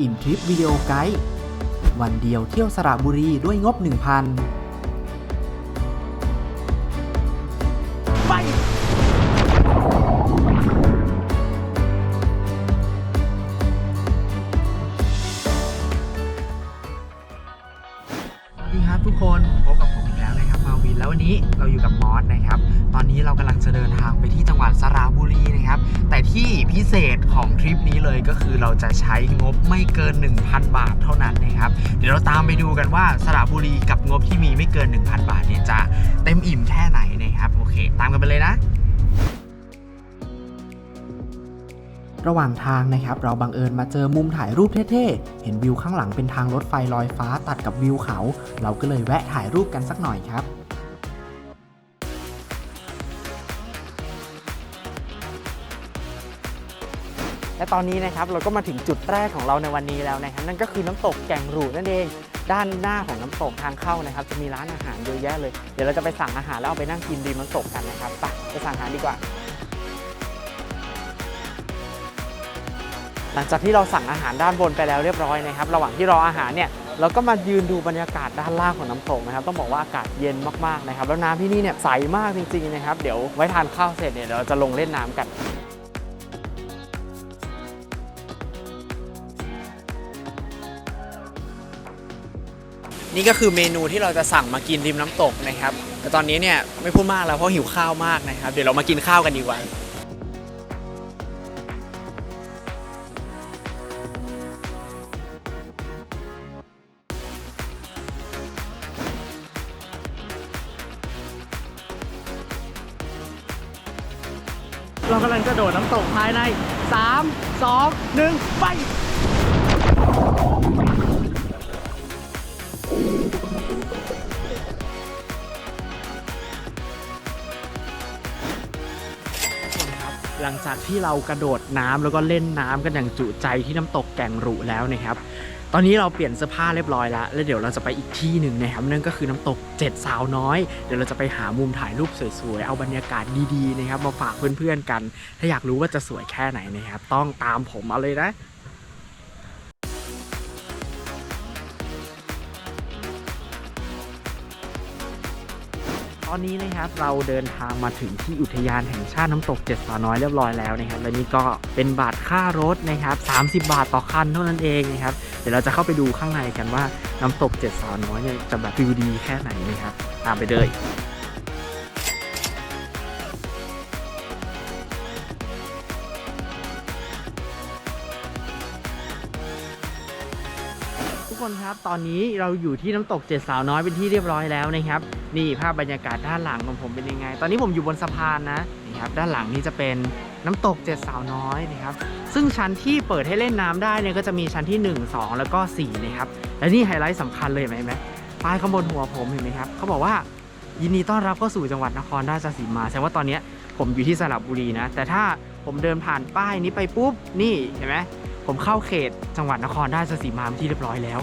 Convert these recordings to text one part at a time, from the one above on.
อิ่มทริปวิดีโอไกด์วันเดียวเที่ยวสระบุรีด้วยงบ 1,000 ไป วันนี้เราอยู่กับมอสนะครับ ตอนนี้เรากำลังจะเดินทางไปที่จังหวัดสระบุรีนะครับ แต่ที่พิเศษของทริปนี้เลยก็คือเราจะใช้งบไม่เกิน 1,000 บาทเท่านั้นนะครับ เดี๋ยวเราตามไปดูกันว่าสระบุรีกับงบที่มีไม่เกิน 1,000 บาทเนี่ยจะเต็มอิ่มแค่ไหนนะครับโอเค ตามกันไปเลยนะระหว่างทางนะครับเราบังเอิญมาเจอมุมถ่ายรูปเท่ๆ เห็นวิวข้างหลังเป็นทางรถไฟลอยฟ้าตัดกับวิวเขา เราก็เลยแวะถ่ายรูปกันสักหน่อยครับ และตอนนี้นะครับเราก็มาถึงจุดแรกของเราในวันนี้แล้วนะครับนั่นก็คือน้ำตกแก่งรูนั่นเอง ด้านหน้าของน้ำตกทางเข้านะครับ จะมีร้านอาหารเยอะแยะเลย เดี๋ยวเราจะไปสั่งอาหารแล้วเอาไปนั่งกินริมน้ำตกกันนะครับไปไปสั่งอาหารดีกว่าหลังจากที่เราสั่งอาหารด้านบนไปแล้วเรียบร้อยนะครับ ระหว่างที่รออาหารเนี่ยเราก็มายืนดูบรรยากาศด้านล่างของน้ำตกนะครับ ต้องบอกว่าอากาศเย็นมากๆนะครับ แล้วน้ำที่นี่เนี่ยใสมากจริงๆนะครับ เดี๋ยวไว้ทานข้าวเสร็จเนี่ยเดี๋ยวเราจะลงเล่นน้ำกัน นี่ก็คือเมนูที่เราจะสั่งมากินริมน้ำตกนะครับแต่ตอนนี้เนี่ยไม่พูดมากแล้วเพราะหิวข้าวมากนะครับ เดี๋ยวเรามากินข้าวกันดีกว่าเรากำลังจะโดดน้ำตกภายใน 3 2 1 ไป หลังจากที่เรากระโดดน้ำแล้วก็เล่นน้ำกันอย่างจุใจที่น้ำตกแก่งรูแล้วนะครับ ตอนนี้เราเปลี่ยนเสื้อผ้าเรียบร้อยแล้ว แล้วเดี๋ยวเราจะไปอีกที่หนึ่งนะครับนั่นก็คือน้ำตกเจ็ดสาวน้อย เดี๋ยวเราจะไปหามุมถ่ายรูปสวยๆ เอาบรรยากาศดีๆนะครับมาฝากเพื่อนๆกัน ถ้าอยากรู้ว่าจะสวยแค่ไหนนะครับต้องตามผมมาเลยนะ ตอนนี้นะครับเราเดินทางมาถึงที่อุทยานแห่งชาติน้ำตกเจ็ดสาวน้อยเรียบร้อยแล้วนะครับและนี่ก็เป็นบาทค่ารถนะครับ30 บาทต่อคันเท่านั้นเองนะครับเดี๋ยวเราจะเข้าไปดูข้างในกันว่าน้ำตกเจ็ดสาวน้อยเนี่ยจะแบบฟิวดีแค่ไหนนะครับตามไปเลย นครับ ตอนนี้เราอยู่ที่น้ำตกเจ็ดสาวน้อยเป็นที่เรียบร้อยแล้วนะครับ นี่ภาพบรรยากาศด้านหลังของผมเป็นยังไง ตอนนี้ผมอยู่บนสะพานนะนี่ครับด้านหลังนี่จะเป็นน้ำตกเจ็ดสาวน้อยนะครับ ซึ่งชั้นที่เปิดให้เล่นน้ำได้เนี่ยก็จะมีชั้นที่ 1 2 แล้วก็4นะครับ และนี่ไฮไลท์สำคัญเลยไหมไหมป้ายข้างบนหัวผมเห็นไหมครับเขาบอกว่ายินดีต้อนรับเข้าสู่จังหวัดนครราชสีมา แสดงว่าตอนนี้ผมอยู่ที่สระบุรีนะ แต่ถ้าผมเดินผ่านป้ายนี้ไปปุ๊บ นี่เห็นไหมผมเข้าเขตจังหวัดนครราชสีมาเป็นที่เรียบร้อยแล้ว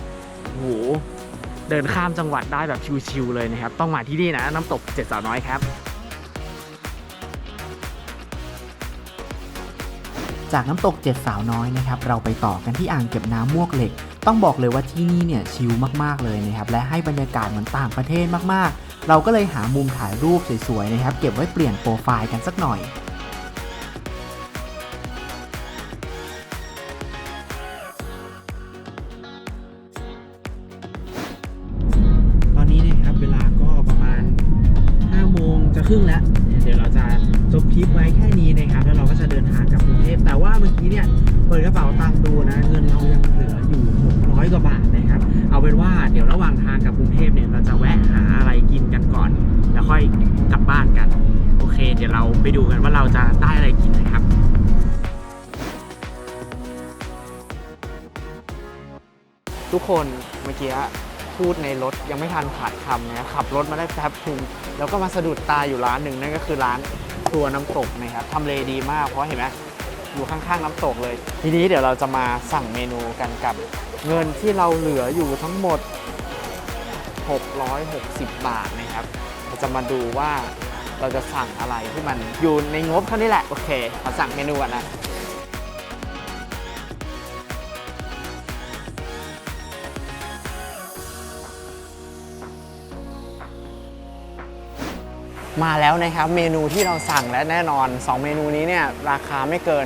โหเดินข้ามจังหวัดได้แบบชิวๆเลยนะครับ ต้องมาที่นี่นะ น้ำตกเจ็ดสาวน้อยครับ จากน้ำตกเจ็ดสาวน้อยนะครับ เราไปต่อกันที่อ่างเก็บน้ำมวกเหล็ก ต้องบอกเลยว่าที่นี่เนี่ยชิลมากๆเลยนะครับ และให้บรรยากาศเหมือนต่างประเทศมากๆ เราก็เลยหามุมถ่ายรูปสวยๆนะครับ เก็บไว้เปลี่ยนโปรไฟล์กันสักหน่อย ครึ่งแล้ว เดี๋ยวเราจะจบคลิปไว้แค่นี้นะครับ แล้วเราก็จะเดินทางกลับกรุงเทพ แต่ว่าเมื่อกี้เนี่ยเปิดกระเป๋าตังค์ดูนะ เงินเรายังเหลืออยู่ 600 กว่าบาทนะครับ เอาเป็นว่าเดี๋ยวระหว่างทางกับกรุงเทพเนี่ยเราจะแวะหาอะไรกินกันก่อน แล้วค่อยกลับบ้านกัน โอเค เดี๋ยวเราไปดูกันว่าเราจะได้อะไรกินนะครับทุกคนเมื่อกี้ พูดในรถยังไม่ทันขาดคำนะขับรถมาได้แป๊บนึงแล้วก็มาสะดุดตาอยู่ร้านหนึ่งนั่นก็คือร้านครัวน้ำตกนะครับทำเลดีมากเพราะเห็นไหมอยู่ข้างๆน้ำตกเลย ทีนี้เดี๋ยวเราจะมาสั่งเมนูกันกับเงินที่เราเหลืออยู่ทั้งหมด 660 บาทนะครับเราจะมาดูว่าเราจะสั่งอะไรที่มันอยู่ในงบเท่านี้แหละโอเคขอสั่งเมนูก่อนนะ มาแล้วนะครับเมนูที่เราสั่งและแน่นอน 2 เมนูนี้เนี่ยราคาไม่เกิน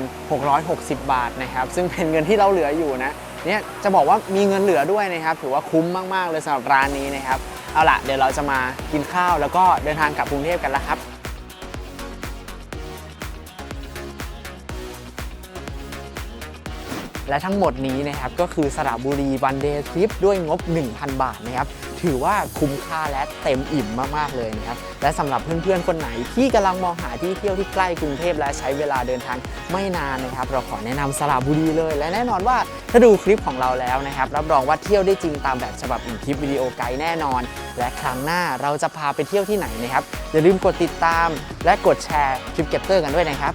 660 บาทนะครับซึ่งเป็นเงินที่เราเหลืออยู่นะเนี่ยจะบอกว่ามีเงินเหลือด้วยนะครับถือว่าคุ้มมาก ๆ เลยสำหรับร้านนี้นะครับเอาล่ะเดี๋ยวเราจะมากินข้าวแล้วก็เดินทางกลับกรุงเทพกันแล้วครับและทั้งหมดนี้นะครับก็คือสระบุรีวันเดย์ทริปด้วยงบ 1,000 บาทนะครับ ถือว่าคุ้มค่าและเต็มอิ่มมากๆเลยนะครับและสำหรับเพื่อนๆคนไหนที่กำลังมองหาที่เที่ยวที่ใกล้กรุงเทพและใช้เวลาเดินทางไม่นานนะครับ เราขอแนะนำสระบุรีเลย และแน่นอนว่าถ้าดูคลิปของเราแล้วนะครับ รับรองว่าเที่ยวได้จริงตามแบบฉบับอินคลิปวิดีโอไกด์แน่นอน และครั้งหน้าเราจะพาไปเที่ยวที่ไหนนะครับอย่าลืมกดติดตาม และกดแชร์คลิปเก็บเตอร์กันด้วยนะครับ